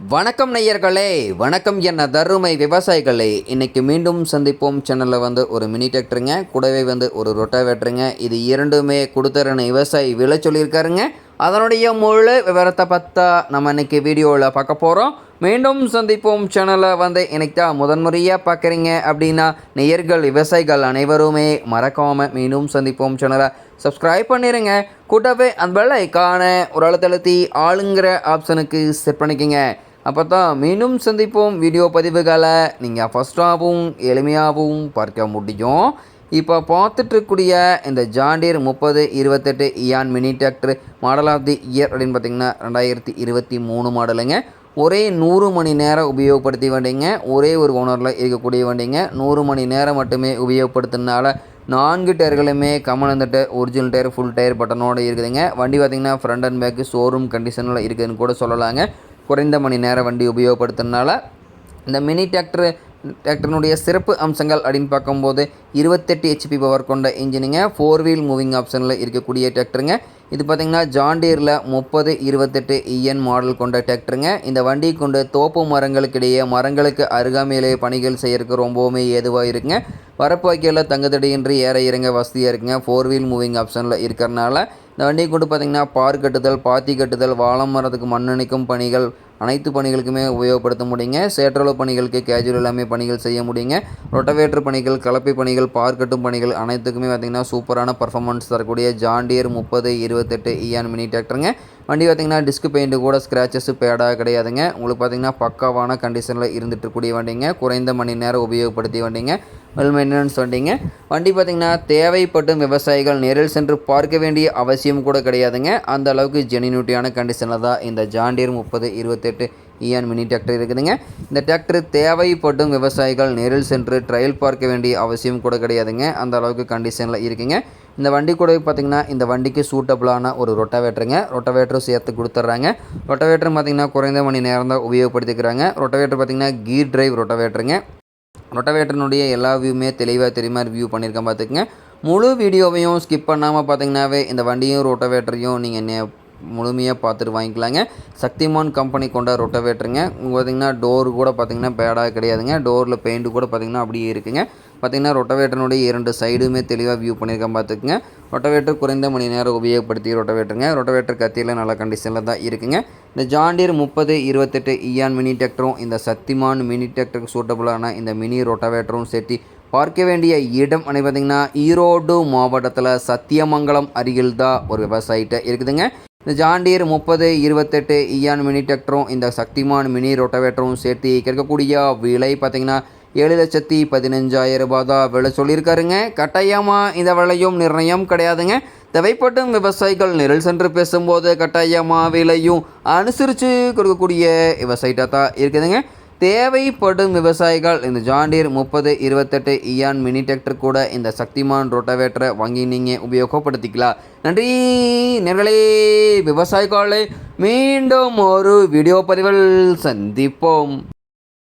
வணக்கம் நேயர்களே வணக்கம் என்ன தருமை விவசாயிகளே. இன்றைக்கி மீண்டும் சந்திப்போம் சேனலில் வந்து ஒரு மினி டிராக்டருங்க கூடவே வந்து ஒரு ரொட்டாவேட்டருங்க இது இரண்டுமே கொடுத்துறன விவசாயி விலை சொல்லியிருக்காருங்க. அதனுடைய முழு விவரத்தை பார்த்தா நம்ம இன்னைக்கு வீடியோவில் பார்க்க போகிறோம் மீண்டும் சந்திப்போம் சேனலை வந்து இன்னைக்கு தான் முதன்முறையாக பார்க்குறீங்க அப்படின்னா நேயர்கள் விவசாயிகள் அனைவருமே மறக்காமல் மீண்டும் சந்திப்போம் சேனலை சப்ஸ்கிரைப் பண்ணிடுங்க கூட்டவே அந்த பெல் ஒரு அழுத்தழுத்தி ஆளுங்கிற ஆப்ஷனுக்கு செட் பண்ணிக்கோங்க. அப்போ தான் மீண்டும் சந்திப்போம் வீடியோ பதிவுகளை. நீங்கள் ஃபஸ்ட்டாகவும் எளிமையாகவும் பார்க்க முடியும். இப்போ பார்த்துட்ருக்கூடிய இந்த ஜாண்டீர் முப்பது இருபத்தெட்டு EN mini tractor model of the year அப்படின்னு பார்த்தீங்கன்னா ரெண்டாயிரத்தி இருபத்தி மூணு மாடலுங்க. ஒரே நூறு மணி நேரம் உபயோகப்படுத்தி வண்டிங்க. ஒரே ஒரு ஓனரில் இருக்கக்கூடிய வண்டிங்க. நூறு மணி நேரம் மட்டுமே உபயோகப்படுத்தினால நான்கு டயர்களுமே common tyre original tyre full tyre பட்டனோடு இருக்குதுங்க. வண்டி பார்த்திங்கன்னா ஃப்ரண்ட் அண்ட் பேக்கு ஷோரூம் கண்டிஷனில் இருக்குதுன்னு கூட சொல்லலாங்க. குறைந்த மணி நேரம் வண்டி உபயோகப்படுத்துறதுனால இந்த மினி டிராக்டர் டிராக்டரினுடைய சிறப்பு அம்சங்கள் அப்படின்னு பார்க்கும்போது இருபத்தெட்டு ஹெச்பி பவர் கொண்ட இன்ஜினுங்க ஃபோர் வீல் மூவிங் ஆப்ஷனில் இருக்கக்கூடிய டிராக்டருங்க. இது பார்த்திங்கன்னா ஜாண்டீரில் முப்பது இருபத்தெட்டு இஎன் மாடல் கொண்ட டிராக்டருங்க. இந்த வண்டி கொண்டு தோப்பு மரங்களுக்கு இடையே மரங்களுக்கு அருகாமையிலே பணிகள் செய்யறதுக்கு ரொம்பவுமே ஏதுவாக இருக்குங்க. வரப்பாக்கியில் தங்குதடையின்றி ஏற இறங்க வசதியாக இருக்குங்க. ஃபோர் வீல் மூவிங் ஆப்ஷனில் இருக்கிறனால இந்த வண்டியை கொண்டு பார்த்திங்கன்னா பார் கட்டுதல் பாத்தி கட்டுதல் வாழம் மரத்துக்கு மண்ணணிக்கும் பணிகள் அனைத்து பணிகளுக்குமே உபயோகப்படுத்த முடியுங்க. சேற்றளவு பணிகளுக்கு கேஜுவல் எல்லாமே பணிகள் செய்ய முடியுங்க. ரொட்டவேட்டர் பணிகள் கலப்பை பணிகள் பார் கட்டும் பணிகள் அனைத்துக்குமே பார்த்திங்கன்னா சூப்பரான பர்ஃபார்மன்ஸ் தரக்கூடிய ஜாண்டியர் முப்பது இருபத்தெட்டு இயான் மினி டிராக்டருங்க வண்டி பார்த்திங்கன்னா டிஸ்க் பெயிண்ட்டு கூட ஸ்க்ராச்சஸ் பேடாக கிடையாதுங்க. உங்களுக்கு பார்த்திங்கன்னா பக்காவான கண்டிஷனில் இருந்துட்டு வண்டிங்க. குறைந்த மணி நேரம் உபயோகப்படுத்தி வண்டிங்க. வெல் மெயின்டெனன்ஸ் வண்டிங்க வண்டி பார்த்திங்கன்னா தேவைப்படும் விவசாயிகள் நேரில் சென்று பார்க்க வேண்டிய அவசியம் கூட கிடையாதுங்க. அந்த அளவுக்கு ஜெனினியூட்டியான கண்டிஷனில் தான் இந்த ஜாண்டியர் முப்பது இருபத்தெட்டு இஎன் மினி டிராக்டர் இருக்குதுங்க. இந்த டிராக்டர் தேவைப்படும் விவசாயிகள் நேரில் சென்று ட்ரையல் பார்க்க வேண்டிய அவசியம் கூட கிடையாதுங்க. அந்த அளவுக்கு கண்டிஷனில் இருக்குங்க. இந்த வண்டி கூட பார்த்திங்கன்னா இந்த வண்டிக்கு சூட்டபுளான ஒரு ரொட்டவேட்டருங்க ரொட்டவேட்டரும் சேர்த்து கொடுத்துட்றாங்க. ரொட்டவேட்டர் பார்த்திங்கன்னா குறைந்த மணி நேரம் தான் உபயோகப்படுத்திக்கிறாங்க. ரொட்டவேட்டர் பார்த்திங்கன்னா கீர் டிரைவ் ரொட்டவேட்டருங்க ரொட்டவேட்டர்னுடைய எல்லா வியூமே தெளிவாக தெரியுமா? வியூ பண்ணியிருக்கேன் பார்த்துக்குங்க முழு வீடியோவையும் ஸ்கிப் பண்ணாமல் பார்த்தீங்கன்னாவே இந்த வண்டியும் ரொட்டவேட்டரையும் நீங்கள் முழுமையாக பார்த்துட்டு வாங்கிக்கலாங்க. சக்திமான் கம்பெனி கொண்ட ரொட்டவேட்டருங்க பார்த்திங்கன்னா டோர் கூட பார்த்திங்கன்னா பேடாக கிடையாதுங்க. டோரில் பெயிண்ட்டு கூட பார்த்திங்கன்னா அப்படியே இருக்குங்க. பார்த்திங்கன்னா ரொட்டவேட்டனுடைய இரண்டு சைடுமே தெளிவாக வியூ பண்ணியிருக்கேன் பார்த்துக்குங்க. ரொட்டவேட்டர் குறைந்த மணி நேரம் உபயோகப்படுத்தி ரொட்டவேட்டருங்க ரொட்டவேட்டர் கத்தியில் நல்ல கண்டிஷனில் தான் இருக்குங்க. இந்த ஜாண்டியர் முப்பது இருபத்தெட்டு இயான் மினி டிராக்டரும் இந்த சக்திமான் மினி டிராக்டருக்கு சூட்டபுளான இந்த மினி ரொட்டவேட்டரும் சேர்த்து பார்க்க வேண்டிய இடம் அனை பார்த்திங்கன்னா ஈரோடு மாவட்டத்தில் சத்தியமங்கலம் அருகில் தான் ஒரு விவசாயிட்ட இருக்குதுங்க. இந்த ஜாண்டியர் முப்பது இருபத்தெட்டு இயான் மினி டிராக்டரும் இந்த சக்திமான் மினி ரொட்டவேட்டரும் சேர்த்து கிடைக்கக்கூடிய விலை பார்த்திங்கன்னா ஏழு லட்சத்தி பதினஞ்சாயிரம் ரூபாய் தான் விலை சொல்லியிருக்காருங்க. கட்டாயமாக இந்த விலையும் நிர்ணயம் கிடையாதுங்க. தேவைப்பட்டும் விவசாயிகள் நிரல் சென்று பேசும்போது கட்டாயமாக விலையும் அனுசரித்து கொடுக்கக்கூடிய விவசாயிட்டாக தான் இருக்குதுங்க. தேவைப்படும் விவசாயிகள் இந்த ஜாண்டீர் முப்பது இருபத்தெட்டு இயான் மினி டிராக்டர் கூட இந்த சக்திமான் ரோட்டவேட்டரை வாங்கி நீங்கள் உபயோகப்படுத்திக்கலாம். நன்றி நேர்களே. விவசாயிகளை மீண்டும் ஒரு வீடியோ பதிவில் சந்திப்போம்.